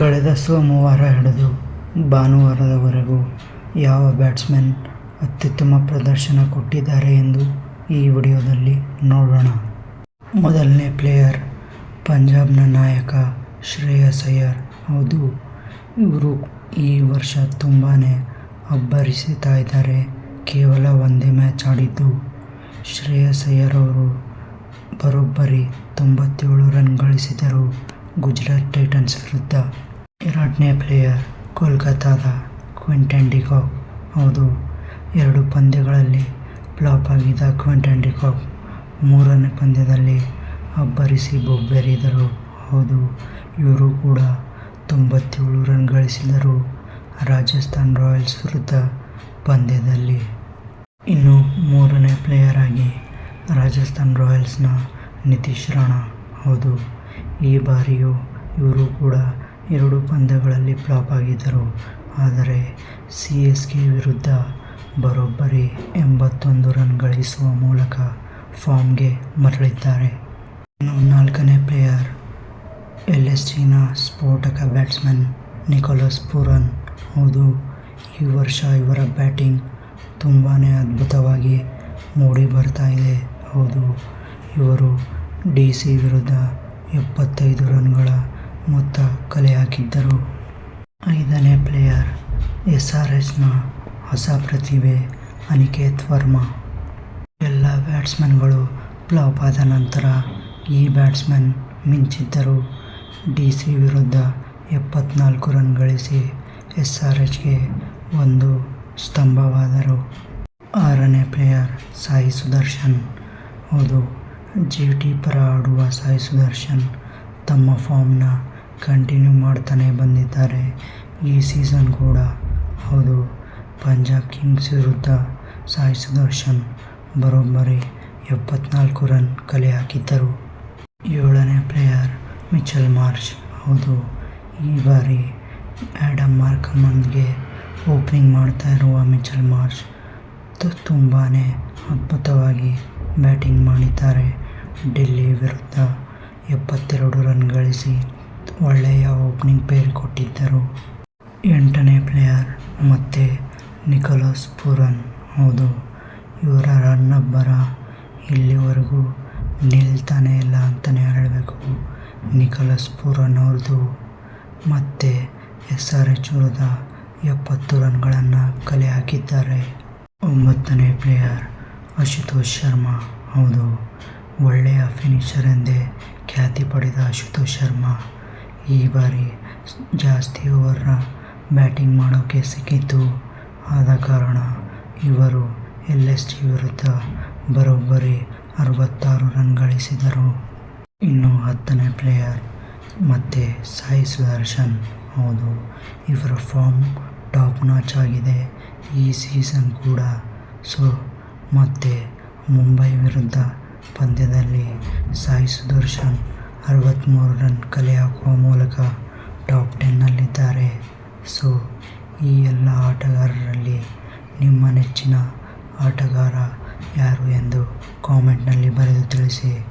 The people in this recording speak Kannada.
ಕಳೆದ ಸೋಮವಾರ ಹಿಡಿದು ಭಾನುವಾರದವರೆಗೂ ಯಾವ ಬ್ಯಾಟ್ಸ್ಮನ್ ಅತ್ಯುತ್ತಮ ಪ್ರದರ್ಶನ ಕೊಟ್ಟಿದ್ದಾರೆ ಎಂದು ಈ ವಿಡಿಯೋದಲ್ಲಿ ನೋಡೋಣ. ಮೊದಲನೇ ಪ್ಲೇಯರ್ ಪಂಜಾಬ್ನ ನಾಯಕ ಶ್ರೇಯಸ್ ಅಯ್ಯರ್. ಹೌದು, ಇವರು ಈ ವರ್ಷ ತುಂಬಾ ಅಬ್ಬರಿಸ್ತಾ ಇದ್ದಾರೆ. ಕೇವಲ ಒಂದೇ ಮ್ಯಾಚ್ ಆಡಿದ್ದು ಶ್ರೇಯಸ್ ಅಯ್ಯರ್ ಅವರು ಬರೋಬ್ಬರಿ ತೊಂಬತ್ತೇಳು ರನ್ ಗಳಿಸಿದರು. ಗುಜರಾತ್ ಟೈಟನ್ಸ್ ವಿರುದ್ಧ ಎರಡನೇ ಪ್ಲೇಯರ್ ಕೋಲ್ಕತ್ತಾದ ಕ್ವಿಂಟನ್ ಡಿಕಾಕ್ ಹೌದು, ಎರಡು ಪಂದ್ಯಗಳಲ್ಲಿ ಫ್ಲಾಪ್ ಆಗಿದ್ದ ಕ್ವಿಂಟನ್ ಡಿಕಾಕ್ ಮೂರನೇ ಪಂದ್ಯದಲ್ಲಿ ಅಬ್ಬರಿಸಿ ಬೊಬ್ಬೆರಿದರು. ಹೌದು, ಇವರು ಕೂಡ ತೊಂಬತ್ತೇಳು ರನ್ ಗಳಿಸಿದರು ರಾಜಸ್ಥಾನ್ ರಾಯಲ್ಸ್ ವಿರುದ್ಧ ಪಂದ್ಯದಲ್ಲಿ. ಇನ್ನು ಮೂರನೇ ಪ್ಲೇಯರ್ ಆಗಿ ರಾಜಸ್ಥಾನ್ ರಾಯಲ್ಸ್ನ ನಿತೀಶ್ ರಾಣಾ. ಹೌದು ಈ ಬಾರಿಯೂ ಇವರು ಕೂಡ ಎರಡು ಪಂದ್ಯಗಳಲ್ಲಿ ಫ್ಲಾಪ್ ಆಗಿದ್ದರು. ಆದರೆ ಸಿ ಎಸ್ ಕೆ ವಿರುದ್ಧ ಬರೋಬ್ಬರಿ ಎಂಬತ್ತೊಂದು ರನ್ ಗಳಿಸುವ ಮೂಲಕ ಫಾರ್ಮ್ಗೆ ಮರಳಿದ್ದಾರೆ. ಇನ್ನು ನಾಲ್ಕನೇ ಪ್ಲೇಯರ್ ಎಲ್ ಎಸ್ ಜಿನ ಸ್ಫೋಟಕ ಬ್ಯಾಟ್ಸ್ಮನ್ ನಿಕೋಲಸ್ ಪೂರನ್. ಹೌದು, ಈ ವರ್ಷ ಇವರ ಬ್ಯಾಟಿಂಗ್ ತುಂಬಾ ಅದ್ಭುತವಾಗಿ ಮೂಡಿ ಬರ್ತಾ ಇದೆ. ಹೌದು, ಇವರು ಡಿ ಸಿ ವಿರುದ್ಧ ಎಪ್ಪತ್ತೈದು ರನ್ಗಳ ಮೊತ್ತ ಕಲೆ ಹಾಕಿದ್ದರು ಐದನೇ ಪ್ಲೇಯರ್ ಎಸ್ ಆರ್ ಎಸ್ನ ಹೊಸ ಪ್ರತಿಭೆ ಅನಿಕೇತ್ ವರ್ಮಾ. ಎಲ್ಲ ಬ್ಯಾಟ್ಸ್ಮನ್ಗಳು ಫ್ಲಾಪ್ ಆದ ನಂತರ ಈ ಬ್ಯಾಟ್ಸ್ಮನ್ ಮಿಂಚಿದ್ದರು. ಡಿ ಸಿ ವಿರುದ್ಧ ಎಪ್ಪತ್ನಾಲ್ಕು ರನ್ ಗಳಿಸಿ ಎಸ್ ಆರ್ ಎಚ್ಗೆ ಒಂದು ಸ್ತಂಭವಾದರು. ಆರನೇ ಪ್ಲೇಯರ್ ಸಾಯಿ ಸುದರ್ಶನ್. ಹೌದು ಜಿ ಪರ ಆಡುವ ಸಾಯಿ ಸುದರ್ಶನ್ ತಮ್ಮ ಫಾರ್ಮ್ನ ಕಂಟಿನ್ಯೂ ಮಾಡ್ತಾನೆ ಬಂದಿದ್ದಾರೆ. ಈ ಸೀಸನ್ ಕೂಡ ಹೌದು, ಪಂಜಾಬ್ ಕಿಂಗ್ಸ್ ವಿರುದ್ಧ ಸಾಯಿ ಸುದರ್ಶನ್ ಬರೋಬ್ಬರಿ ಎಪ್ಪತ್ನಾಲ್ಕು ರನ್ ಕಲೆ ಹಾಕಿದ್ದರು. ಏಳನೇ ಪ್ಲೇಯರ್ ಮಿಚಲ್ ಮಾರ್ಷ್ ಹೌದು, ಈ ಬಾರಿ ಆ್ಯಡಮ್ ಮಾರ್ಕಮನ್ಗೆ ಓಪನಿಂಗ್ ಮಾಡ್ತಾ ಇರುವ ಮಿಚಲ್ ಮಾರ್ಷ್ ತುಂಬಾ ಅದ್ಭುತವಾಗಿ ಬ್ಯಾಟಿಂಗ್ ಮಾಡಿದ್ದಾರೆ. ಡೆಲ್ಲಿ ವಿರುದ್ಧ ಎಪ್ಪತ್ತೆರಡು ರನ್ ಗಳಿಸಿ ಒಳ್ಳೆಯ ಓಪನಿಂಗ್ ಪೇರ್ ಕೊಟ್ಟಿದ್ದರು. ಎಂಟನೇ ಪ್ಲೇಯರ್ ಮತ್ತೆ ನಿಕೋಲಸ್ ಪುರನ್. ಹೌದು, ಇವರ ರನ್ ಅಬ್ಬರ ಇಲ್ಲಿವರೆಗೂ ನಿಲ್ತಾನೆ ಇಲ್ಲ ಅಂತಲೇ ಹೇಳಬೇಕು. ನಿಕೋಲಸ್ ಪುರನ್ ಅವ್ರದ್ದು ಮತ್ತೆ ಎಸ್ ಆರ್ ಎಚ್ ವಿರುದ್ಧ ಎಪ್ಪತ್ತು ರನ್ಗಳನ್ನು ಕಲೆ ಹಾಕಿದ್ದಾರೆ. ಒಂಬತ್ತನೇ ಪ್ಲೇಯರ್ ಅಶುತೋಷ್ ಶರ್ಮಾ. ಹೌದು, ಒಳ್ಳೆಯ ಫಿನಿಷರ್ ಎಂದೇ ಖ್ಯಾತಿ ಪಡೆದ ಅಶುತೋಷ್ ಶರ್ಮಾ. ಈ ಬಾರಿ ಜಾಸ್ತಿ ಓವರ್ನ ಬ್ಯಾಟಿಂಗ್ ಮಾಡೋಕ್ಕೆ ಸಿಕ್ಕಿತು ಆದ ಕಾರಣ ಇವರು ಎಲ್ ಎಸ್ ಜಿ ವಿರುದ್ಧ ಬರೋಬ್ಬರಿ ಅರವತ್ತಾರು ರನ್ ಗಳಿಸಿದರು. ಇನ್ನು ಹತ್ತನೇ ಪ್ಲೇಯರ್ ಮತ್ತು ಸಾಯಿ ಸುದರ್ಶನ್. ಹೌದು, ಇವರ ಫಾರ್ಮ್ ಟಾಪ್ ನಾಚ್ ಆಗಿದೆ. ಈ ಸೀಸನ್ ಕೂಡ. ಸೊ ಮತ್ತೆ ಮುಂಬೈ ವಿರುದ್ಧ ಪಂದ್ಯದಲ್ಲಿ ಸಾಯಿ ಸುದರ್ಶನ್ ಅರವತ್ತ್ಮೂರು ರನ್ ಕಲೆ ಹಾಕುವ ಮೂಲಕ ಟಾಪ್ ಟೆನ್ನಲ್ಲಿದ್ದಾರೆ. ಸೊ, ಈ ಎಲ್ಲ ಆಟಗಾರರಲ್ಲಿ ನಿಮ್ಮ ನೆಚ್ಚಿನ ಆಟಗಾರ ಯಾರು ಎಂದು ಕಾಮೆಂಟ್ನಲ್ಲಿ ಬರೆದು ತಿಳಿಸಿ.